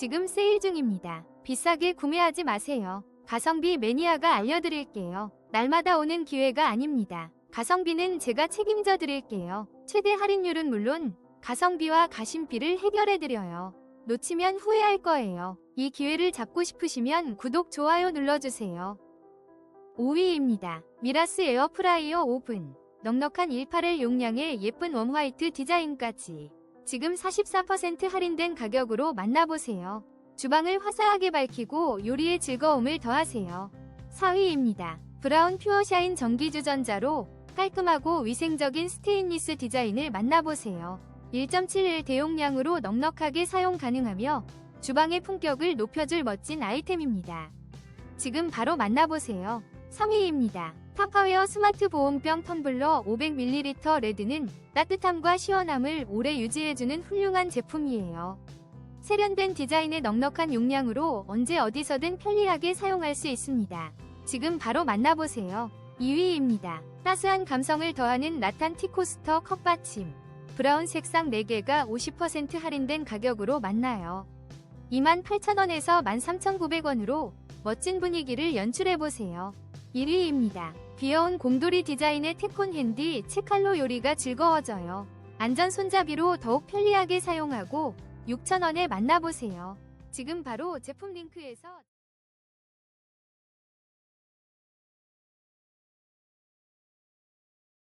지금 세일 중입니다. 비싸게 구매하지 마세요. 가성비 매니아가 알려드릴게요. 날마다 오는 기회가 아닙니다. 가성비는 제가 책임져 드릴게요. 최대 할인율은 물론 가성비와 가심비를 해결해 드려요. 놓치면 후회할 거예요. 이 기회를 잡고 싶으시면 구독, 좋아요 눌러주세요. 5위입니다. 미라스 에어프라이어 오븐. 넉넉한 18L 용량의 예쁜 웜화이트 디자인까지. 지금 44% 할인된 가격으로 만나보세요. 주방을 화사하게 밝히고 요리의 즐거움을 더하세요. 4위입니다. 브라운 퓨어샤인 전기주전자로 깔끔하고 위생적인 스테인리스 디자인을 만나보세요. 1.7L 대용량으로 넉넉하게 사용 가능하며 주방의 품격을 높여줄 멋진 아이템입니다. 지금 바로 만나보세요. 3위입니다. 타파웨어 스마트 보온병 텀블러 500ml 레드는 따뜻함과 시원함을 오래 유지해주는 훌륭한 제품이에요. 세련된 디자인의 넉넉한 용량으로 언제 어디서든 편리하게 사용할 수 있습니다. 지금 바로 만나보세요. 2위입니다. 따스한 감성을 더하는 라탄 티코스터 컵받침. 브라운 색상 4개가 50% 할인된 가격으로 만나요. 28,000원에서 13,900원으로 멋진 분위기를 연출해보세요. 1위입니다. 귀여운 곰돌이 디자인의 테콘 핸디 채칼로 요리가 즐거워져요. 안전 손잡이로 더욱 편리하게 사용하고 6,000원에 만나보세요. 지금 바로 제품 링크에서